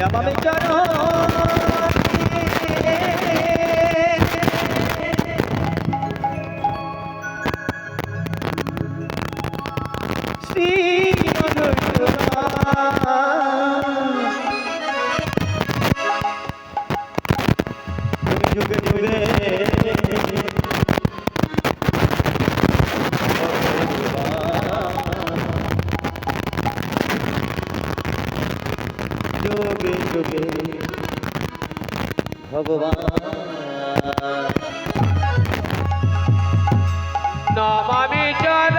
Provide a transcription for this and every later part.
নমামি শ্রী ভগবান। নমামি চরণে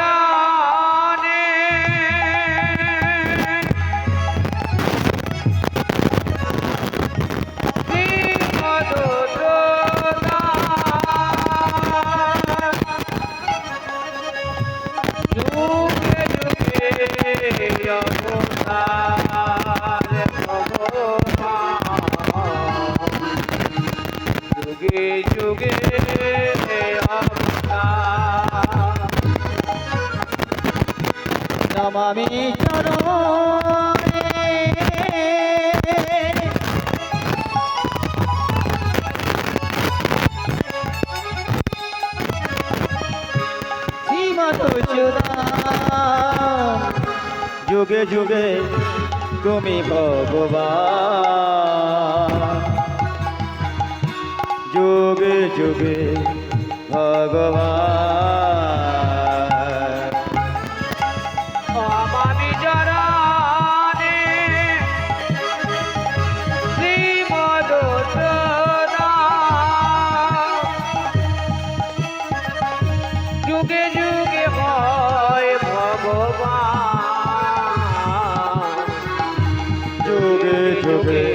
নমামি যুগে যুগে তুমি ভগবান। যুগে যুগে ভগবান। যুগে যুগে হয় ভগবান। যুগে যুগে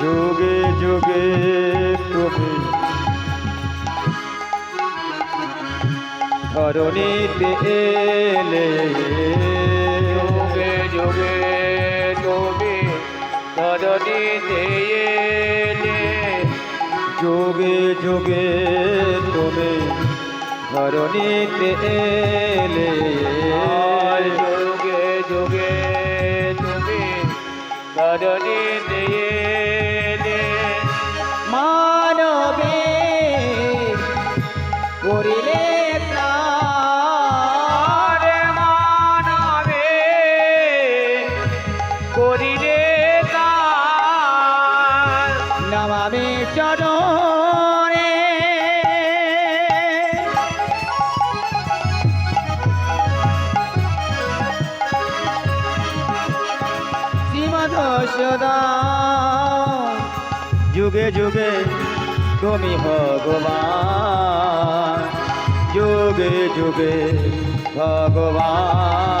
যুগে যুগে তুমি ধরণীতে এলে এলে যুগে যুগে তুমি ধরণীতে এলে। যোগে যোগে তুমি তদনিতে এলে। মানবে করিলে চরণে। যুগে যুগে তুমি ভগবান যুগে যুগে ভগবান।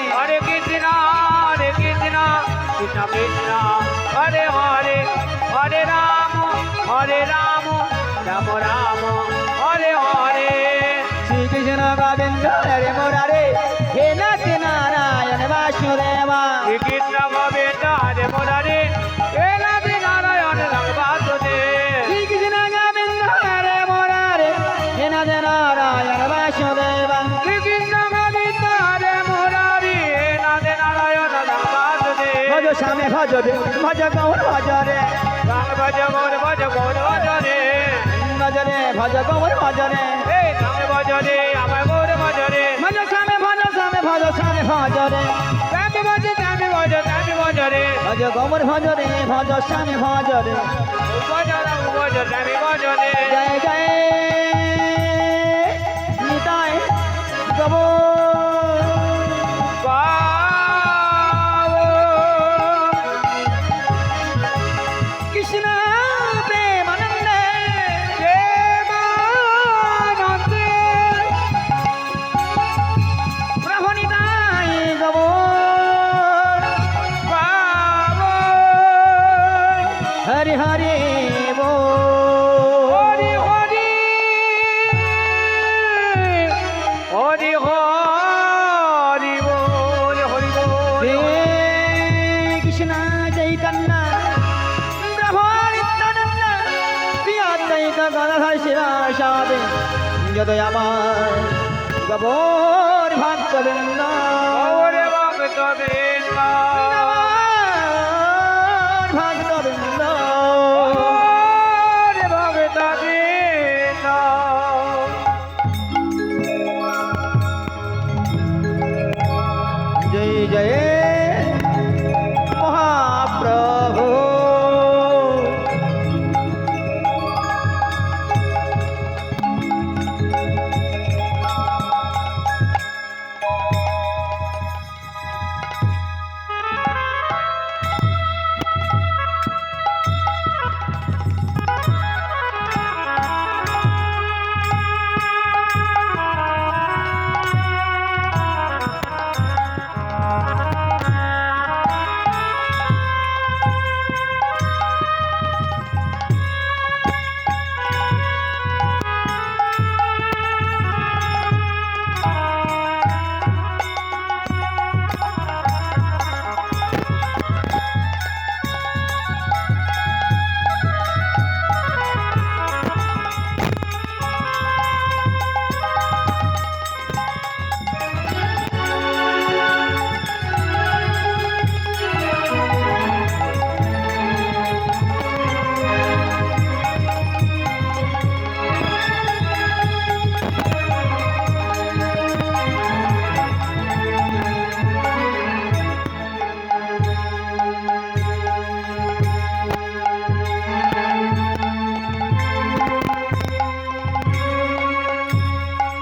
কৃষ্ণ কৃষ্ণ হরে হরে হরে রাম হরে রাম রাম রাম হরে হরে। শ্রীকৃষ্ণ গোবিন্দ হরে মোরারে হে নাথ বাসুদেবা। শ্রীকৃষ্ণ গোবিন্দ হরে মুরারি রে ভজ গৌর ভজ রে ভজ গৌর ভজ গৌর ভজ রে ভজ রে ভজ গৌর ভজ রে ভজ রে আমার গৌর ভজ রে ভজ স্বামী ভজ স্বামী ভজ স্বামী ভজ রে স্বামী ভজ স্বামী ভজ স্বামী ভজ রে ভজ গৌর ভজ রে ভজ স্বামী ভজ রে ভজ রাম ভজ স্বামী ভজ রে শিরাসাদে যত আমার গবর ভক্তবৃন্দ ভক্তবৃন্দ